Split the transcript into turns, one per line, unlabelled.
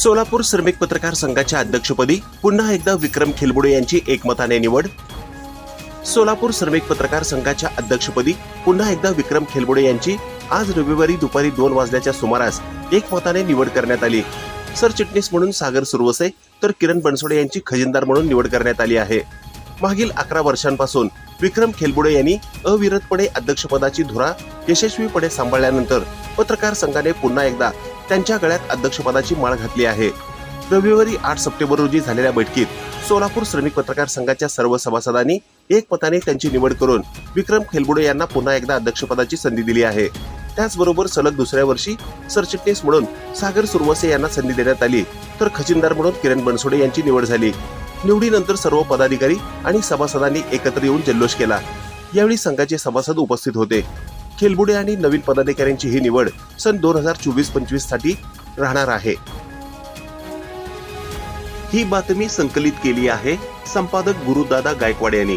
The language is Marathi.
सोलापूर श्रमिक पत्रकार संघाच्या अध्यक्षपदी पुन्हा एकदा विक्रम खेलबुडे यांची एकमताने निवड. सोलापूर श्रमिक पत्रकार संघाच्या अध्यक्षपदी पुन्हा एकदा विक्रम खेलबुडे यांची आज रविवारी दुपारी दोन वाजल्याच्या सुमारास एकमताने निवड करण्यात आली. सरचिटणीस म्हणून सागर सुरवसे तर किरण बनसोडे यांची खजिनदार म्हणून निवड करण्यात आली आहे. मागील अकरा वर्षांपासून विक्रम खेलबुडे यांनी अविरतपणे अध्यक्षपदाची धुरा यशस्वीपणे सांभाळल्यानंतर पत्रकार संघाने पुन्हा एकदा त्यांच्या गळ्यात अध्यक्षपदाची माळ घातली आहे. रविवारी आठ सप्टेंबर रोजी झालेल्या बैठकीत सोलापूर श्रमिक पत्रकार संघाच्या सर्व सभासदांनी एकमताने त्यांची निवड करून विक्रम खेलबुडे यांना पुन्हा एकदा अध्यक्षपदाची संधी दिली आहे. त्याचबरोबर सलग दुसऱ्या वर्षी सरचिटणीस म्हणून सागर सुरवसे यांना संधी देण्यात आली तर खजिनदार म्हणून किरण बनसोडे यांची निवड झाली. निवडीनंतर सर्व पदाधिकारी आणि सभासदांनी एकत्र येऊन जल्लोष केला. यावेळी संघाचे सभासद उपस्थित होते. खेलबुडे आणि नवीन पदाधिकाऱ्यांची ही निवड सन दोन हजार चोवीस पंचवीससाठी राहणार आहे. ही बातमी संकलित केली आहे संपादक गुरुदादा गायकवाड यांनी.